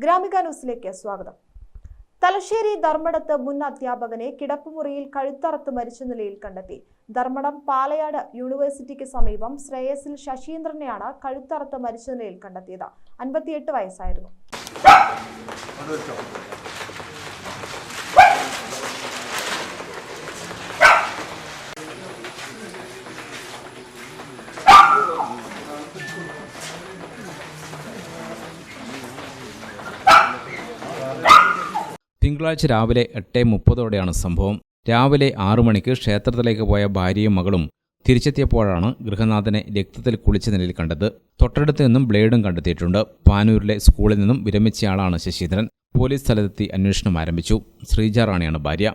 ഗ്രാമിക ന്യൂസിലേക്ക് സ്വാഗതം. തലശ്ശേരി ധർമ്മടത്ത് മുൻ അധ്യാപകനെ കിടപ്പുമുറിയിൽ കഴുത്തറത്ത് മരിച്ച നിലയിൽ കണ്ടെത്തി. ധർമ്മടം പാലയാട് യൂണിവേഴ്സിറ്റിക്ക് സമീപം ശ്രേയസിൽ ശശീന്ദ്രനെയാണ് കഴുത്തറത്ത് മരിച്ച നിലയിൽ കണ്ടെത്തിയത്. അൻപത്തിയെട്ട് വയസ്സായിരുന്നു. തിങ്കളാഴ്ച രാവിലെ എട്ട് മുപ്പതോടെയാണ് സംഭവം. രാവിലെ ആറു മണിക്ക് ക്ഷേത്രത്തിലേക്ക് പോയ ഭാര്യയും മകളും തിരിച്ചെത്തിയപ്പോഴാണ് ഗൃഹനാഥനെ രക്തത്തിൽ കുളിച്ച നിലയിൽ കണ്ടത്. തൊട്ടടുത്ത് നിന്നും ബ്ലേഡും കണ്ടെത്തിയിട്ടുണ്ട്. പാനൂരിലെ സ്കൂളിൽ നിന്നും വിരമിച്ചയാളാണ് ശശീന്ദ്രൻ. പോലീസ് സ്ഥലത്തെത്തി അന്വേഷണം ആരംഭിച്ചു. ശ്രീജ റാണിയാണ് ഭാര്യ.